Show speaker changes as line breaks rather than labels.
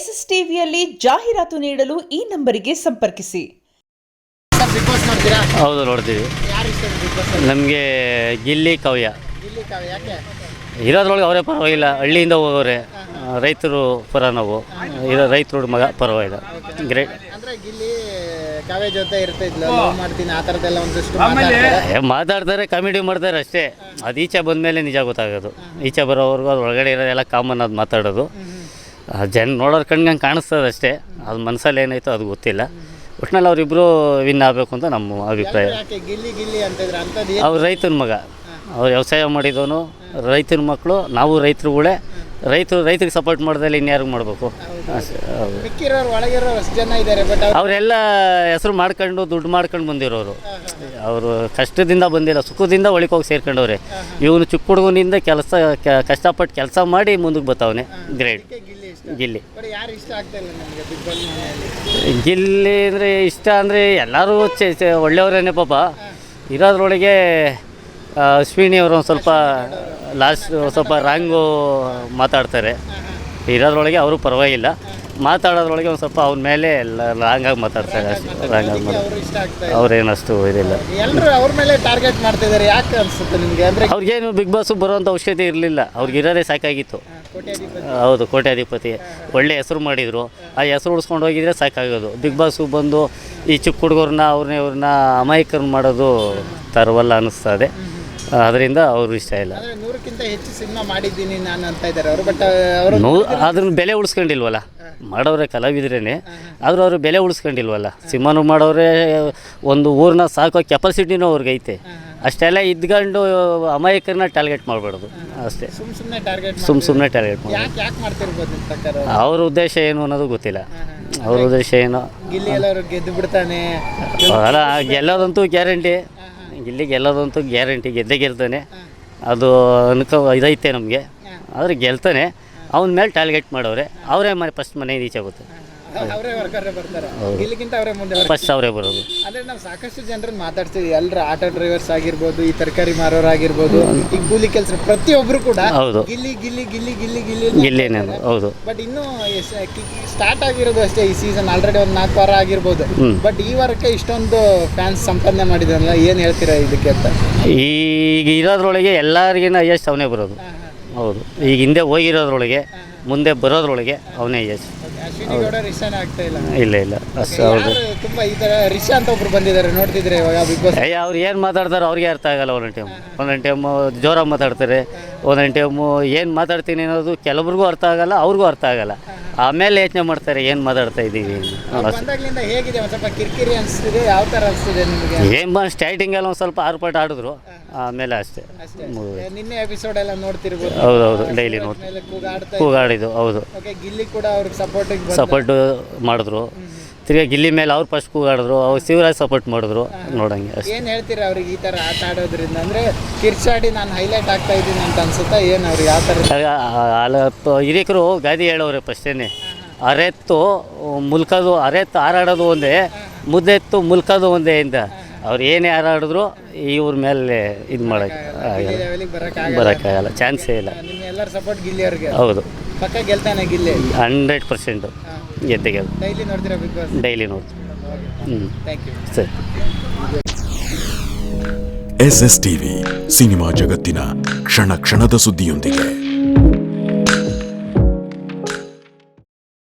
S S ಟಿವಿಯಲ್ಲಿ ಜಾಹೀರಾತು ನೀಡಲು ಈ ನಂಬರಿಗೆ ಸಂಪರ್ಕಿಸಿ.
ಹೌದು, ನೋಡ್ತೀವಿ. ನಮಗೆ ಗಿಲ್ಲಿ ಕವ್ಯ. ಇರೋದ್ರೊಳಗೆ ಅವರೇ ಪರವಾಗಿಲ್ಲ, ಹಳ್ಳಿಯಿಂದ ಹೋಗೋರೆ. ರೈತರು ಪರ ನಾವು. ಇರೋ ರೈತರು ಮಗ ಪರವಾಗಿಲ್ಲ. ಗ್ರೇಟ್
ಅಂದ್ರೆ ಗಿಲ್ಲಿ ಮಾತಾಡ್ತಾರೆ.
ಕಾಮಿಡಿ ಮಾಡ್ತಾರೆ ಅಷ್ಟೇ. ಅದು ಈಚೆ ಬಂದಮೇಲೆ ನಿಜ ಗೊತ್ತಾಗೋದು. ಈಚೆ ಬರೋವರೆಗೂ ಅದು ಒಳಗಡೆ ಇರೋದೆಲ್ಲ ಕಾಮನ್ ಅದು ಮಾತಾಡೋದು. ಜನ ನೋಡೋರು ಕಣ್ಗಂಗೆ ಕಾಣಿಸ್ತದೆ ಅಷ್ಟೇ. ಅದು ಮನಸ್ಸಲ್ಲಿ ಏನಾಯ್ತೋ ಅದು ಗೊತ್ತಿಲ್ಲ. ಒಟ್ನಲ್ಲಿ ಅವರಿಬ್ಬರು ವಿನ್ ಆಗಬೇಕು ಅಂತ ನಮ್ಮ ಅಭಿಪ್ರಾಯ. ಅವ್ರು ರೈತನ ಮಗ. ಅವ್ರು ವ್ಯವಸಾಯ ಮಾಡಿದವನು ರೈತನ ಮಕ್ಕಳು ನಾವು ರೈತರುಗಳೇ ರೈತರು ರೈತರಿಗೆ ಸಪೋರ್ಟ್ ಮಾಡ್ದಲ್ಲಿ ಇನ್ಯಾರು ಮಾಡಬೇಕು? ಅವರೆಲ್ಲ ಹೆಸರು ಮಾಡ್ಕೊಂಡು ದುಡ್ಡು ಮಾಡ್ಕೊಂಡು ಬಂದಿರೋರು. ಅವರು ಕಷ್ಟದಿಂದ ಬಂದಿಲ್ಲ ಸುಖದಿಂದ ಒಳಗೆ ಹೋಗಿ ಸೇರ್ಕೊಂಡವ್ರೆ ಇವನು ಚಿಕ್ಕ ಹುಡುಗನಿಂದ ಕೆಲಸ ಕಷ್ಟಪಟ್ಟು ಕೆಲಸ ಮಾಡಿ ಮುಂದಕ್ಕೆ ಬರ್ತಾವನೆ ಗ್ರೇಟ್
ಗಿಲ್ಲಿ.
ಗಿಲ್ಲಿ ಅಂದರೆ ಇಷ್ಟ ಅಂದರೆ ಎಲ್ಲರೂ ಒಳ್ಳೆಯವರೇನೆ ಪಾಪ. ಇರೋದ್ರೊಳಗೆ ಅಶ್ವಿನಿಯವರು ಅಶ್ವಿನಿ ಅವರು ಒಂದು ಸ್ವಲ್ಪ ಲಾಸ್ಟ್ ಸ್ವಲ್ಪ ರಾಂಗು ಮಾತಾಡ್ತಾರೆ. ಇರೋದ್ರೊಳಗೆ ಅವರು ಪರವಾಗಿಲ್ಲ. ಮಾತಾಡೋದ್ರೊಳಗೆ ಒಂದು ಸ್ವಲ್ಪ ಅವ್ರ ಮೇಲೆ ರಾಂಗಾಗಿ ಮಾತಾಡ್ತಾರೆ ಅಷ್ಟೇ ರಾಂಗಾಗಿ ಮಾತಾಡ್ತಾರೆ ಅವ್ರೇನಷ್ಟು ಇದಿಲ್ಲ.
ಎಲ್ಲರೂ ಅವ್ರ ಮೇಲೆ ಟಾರ್ಗೆಟ್ ಮಾಡ್ತಿದ್ದಾರೆ ಯಾಕೆ ಅನ್ಸುತ್ತೆ ನಿಮಗೆ? ಅಂದ್ರೆ
ಅವ್ರಿಗೇನು ಬಿಗ್ ಬಾಸ್ ಬರೋವಂಥ ಅವಶ್ಯಕತೆ ಇರಲಿಲ್ಲ. ಅವ್ರಿಗೆ ಇರೋದೇ
ಸಾಕಾಗಿತ್ತು.
ಹೌದು ಕೋಟ್ಯಾಧಿಪತಿ. ಒಳ್ಳೆ ಹೆಸರು ಮಾಡಿದರು. ಆ ಹೆಸರು ಉಳಿಸ್ಕೊಂಡು ಹೋಗಿದ್ರೆ ಸಾಕಾಗೋದು. ಬಿಗ್ ಬಾಸು ಬಂದು ಈ ಚಿಕ್ಕ ಹುಡುಗರನ್ನ ಅವ್ರನ್ನ ಇವ್ರನ್ನ ಅಮಾಯಕರನ್ನ ಮಾಡೋದು ತರವಲ್ಲ ಅನ್ನಿಸ್ತದೆ ಅದರಿಂದ ಅವರು ಇಷ್ಟ ಇಲ್ಲ.
ಅಂದ್ರೆ ನೂರಕ್ಕಿಂತ ಹೆಚ್ಚು ಸಿನಿಮಾ ಮಾಡಿದ್ದೀನಿ ನಾನು ಅಂತ ಇದ್ದಾರೆ ಅವರು ಬಟ್ ಅವರು
ನೂ ಅದನ್ನ ಬೆಲೆ ಉಳಿಸ್ಕೊಂಡಿಲ್ವಲ್ಲ ಮಾಡೋರೆ ಕಲಾವಿದ್ರೇ ಆದರೂ ಅವರು ಬೆಲೆ ಉಳಿಸ್ಕೊಂಡಿಲ್ವಲ್ಲ ಸಿನಿಮಾನು ಮಾಡೋರೆ ಒಂದು ಊರನ್ನ ಸಾಕೋ ಕೆಪಾಸಿಟಿನೂ ಅವ್ರಿಗೈತೆ. ಐತೆ ಅಷ್ಟೆಲ್ಲ ಇದ್ಕೊಂಡು ಅಮಾಯಕರನ್ನ ಟಾರ್ಗೆಟ್ ಮಾಡಬಾರ್ದು. ಅಷ್ಟೇ.
ಸುಮ್ ಸುಮ್ಮನೆ ಟಾರ್ಗೆಟ್
ಸುಮ್ಮ ಸುಮ್ಮನೆ ಟಾರ್ಗೆಟ್ ಮಾಡಿ
ಯಾಕೆ ಯಾಕೆ ಮಾಡ್ತಿರ್ಬೋದು ನಿಮ್ಮ ಪ್ರಕಾರ
ಅವ್ರ? ಉದ್ದೇಶ ಏನು ಅನ್ನೋದು ಗೊತ್ತಿಲ್ಲ. ಅವ್ರ ಉದ್ದೇಶ ಏನು?
ಗಿಲ್ಲಿ ಎಲ್ಲರೂ ಗೆದ್ದು ಬಿಡ್ತಾನೆ.
ಅಲ್ಲ ಗೆಲ್ಲೋದಂತೂ ಗ್ಯಾರಂಟಿ. ಇಲ್ಲಿ ಗೆಲ್ಲೋದಂತೂ ಗ್ಯಾರಂಟಿ. ಗೆದ್ದೆ ಗೆಲ್ತಾನೆ. ಅದು ಅನ್ಕೋ ಇದೈತೆ ನಮಗೆ. ಆದರೆ ಗೆಲ್ತಾನೆ. ಅವನ ಮೇಲೆ ಟಾರ್ಗೆಟ್ ಮಾಡೋರೆ. ಅವರೇ ಮನೆ ಫಸ್ಟ್ ಮನೆ ರೀಚ್ ಆಗುತ್ತೆ
ಅವರೇ ಹೊರಗಡೆ ಬರ್ತಾರೆ. ಇಲ್ಲಿಗಿಂತ ಅವರೇ ಮುಂದೆ ಬರ್ತಾರೆ.
ಫಸ್ಟ್ ಅವರೇ ಬರೋದು.
ಅಂದ್ರೆ ನಾವು ಸಾಕಷ್ಟು ಜನರನ್ನ ಮಾತಾಡ್ತೀವಿ. ಎಲ್ಲರ ಆಟೋ ಡ್ರೈವರ್ಸ್ ಆಗಿರ್ಬೋದು ಈ ತರಕಾರಿ ಮಾರೋರ್ ಆಗಿರ್ಬೋದು ಈ ಕೂಲಿ ಕೆಲಸ ಪ್ರತಿಯೊಬ್ರು ಕೂಡ
ಹೌದು.
ಗಿಲ್ಲಿ ಗಿಲ್ಲಿ ಗಿಲ್ಲಿ ಗಿಲ್ಲಿ ಗಿಲ್ಲಿ
ಗಿಲ್ಲಿನೇ ಹೌದು.
ಬಟ್ ಇನ್ನೂ ಸ್ಟಾರ್ಟ್ ಆಗಿರೋದು ಅಷ್ಟೇ ಈ ಸೀಸನ್ ಆಲ್ರೆಡಿ ಒಂದು ನಾಲ್ಕು ವಾರ ಆಗಿರ್ಬೋದು. ಬಟ್ ಈ ವಾರಕ್ಕೆ ಇಷ್ಟೊಂದು ಫ್ಯಾನ್ಸ್ ಸಂಪಾದನೆ ಮಾಡಿದ್ರಲ್ಲ ಏನು ಹೇಳ್ತೀರಾ ಇದಕ್ಕೆ ಅಂತ?
ಈಗ ಇರೋದ್ರೊಳಗೆ ಎಲ್ಲರಿಗಿನ ಹೈಯೆಸ್ಟ್ ಅವನೇ ಬರೋದು. ಹೌದು. ಈಗ ಹಿಂದೆ ಹೋಗಿರೋದ್ರೊಳಗೆ ಮುಂದೆ ಬರೋದ್ರೊಳಗೆ ಅವನೇ
ಯಶ್. ಇಲ್ಲ.
ಇಲ್ಲ ಅಷ್ಟು
ತುಂಬಾ ಈ ತರ ರಿಷಾ ಅಂತ ಒಬ್ರು ಬಂದಿದ್ದಾರೆ ನೋಡ್ತಿದ್ರೆ ಇವಾಗ ಬಿಗ್ ಬಾಸ್
ಅಯ್ಯ ಅವ್ರು ಏನು ಮಾತಾಡ್ತಾರೋ ಅವ್ರಿಗೆ ಅರ್ಥ ಆಗಲ್ಲ ಒಂದೊಂದು ಟೈಮ್ ಒಂದೊಂದು ಟೈಮು ಜೋರಾಗಿ ಮಾತಾಡ್ತಾರೆ. ಒಂದೊಂದು ಟೈಮು ಏನು ಮಾತಾಡ್ತೀನಿ ಅನ್ನೋದು ಕೆಲವ್ರಿಗೂ ಅರ್ಥ ಆಗಲ್ಲ ಅವ್ರಿಗೂ ಅರ್ಥ ಆಗಲ್ಲ. ಆಮೇಲೆ ಯೋಚನೆ ಮಾಡ್ತಾರೆ ಏನು ಮಾತಾಡ್ತಾ ಇದ್ದೀವಿ.
ಬಂದಾಗ್ಲಿಂದ ಹೇಗಿದೆ ಒಂದ್ ಸ್ವಲ್ಪ ಕಿರಿಕಿರಿ ಅನಿಸ್ತಿದೆ ಯಾವ ತರ ಅನಿಸ್ತಿದೆ ನಿಮಗೆ?
ಏನು ಬಾ ಸ್ಟಾರ್ಟಿಂಗಲ್ಲಿ ಒಂದು ಸ್ವಲ್ಪ ಆರ್ಪಾಟ್ ಆಡಿದ್ರು. ಆಮೇಲೆ ಅಷ್ಟೇ. ಹೌದೌದು
ನಿನ್ನೆ ಎಪಿಸೋಡ್ ಎಲ್ಲ ನೋಡ್ತಿರ್ಬೋದು.
ಹೌದು ಹೌದು ಡೈಲಿ ನೋಡಿ
ಮೇಲೆ ಕೂಗಾಡ್ತಾ
ಕೂಗಾಡಿದ್ದು ಹೌದು.
ಓಕೆ ಗಿಲ್ಲಿ ಕೂಡ ಅವ್ರಿಗೆ ಸಪೋರ್ಟಿಗೆ
ಸಪೋರ್ಟ್ ಮಾಡಿದ್ರು. ತಿರ್ಗಾ ಗಿಲ್ಲಿ ಮೇಲೆ ಅವ್ರು ಫಸ್ಟ್ ಕೂಗಾಡಿದ್ರು ಅವ್ರು ಶಿವರಾಜ್ ಸಪೋರ್ಟ್ ಮಾಡಿದ್ರು. ನೋಡಂಗೆ ಅಷ್ಟೇ.
ಏನ್ ಹೇಳ್ತೀರಾ ಅವ್ರಿಗೆ ಈ ಥರ ಆಟ ಆಡೋದ್ರಿಂದ? ಅಂದರೆ ಕಿರ್ಚಾಡಿ ನಾನು ಹೈಲೈಟ್ ಆಗ್ತಾ ಇದ್ದೀನಿ ಅಂತ ಅನ್ಸುತ್ತಾ? ಏನು ಅವ್ರಿಗೆ ಯಾವ
ಥರ ಹಿರಿಕರು ಗಾದಿ ಹೇಳೋರೆ ಫಸ್ಟೇನೆ ಅರೆತ್ತು ಮುಲ್ಕದು ಅರೆತ್ತು ಹಾರಾಡೋದು ಒಂದೇ ಮುದ್ದೆತ್ತು ಮುಲ್ಕದು ಒಂದೇ ಇಂದ. ಅವ್ರು ಏನೇ ಹಾರಾಡಿದ್ರು ಇವ್ರ ಮೇಲೆ ಇದು ಮಾಡೋಕ್ಕೆ ಬರೋಕ್ಕಾಗಲ್ಲ. ಚಾನ್ಸೇ ಇಲ್ಲ.
ನಿಮ್ಮ ಸಪೋರ್ಟ್ ಗಿಲ್ಲಿ ಅವ್ರಿಗೆ.
ಹೌದು.
ಪಕ್ಕ ಗೆಲ್ತಾನೆ ಗಿಲ್ಲಿ?
ಹಂಡ್ರೆಡ್ ಪರ್ಸೆಂಟು ಗೆದ್ದೆ
ಡೈಲಿ ನೋಡ್ತೀರಾ ಬಿಗ್ ಬಾಸ್
ಡೈಲಿ ನೋಡ್ತೀವಿ ಹ್ಞೂ
ಥ್ಯಾಂಕ್ ಯು
ಸರಿ.
ಎಸ್ ಎಸ್ ಟಿವಿ ಸಿನಿಮಾ ಜಗತ್ತಿನ ಕ್ಷಣ ಕ್ಷಣದ ಸುದ್ದಿಯೊಂದಿಗೆ.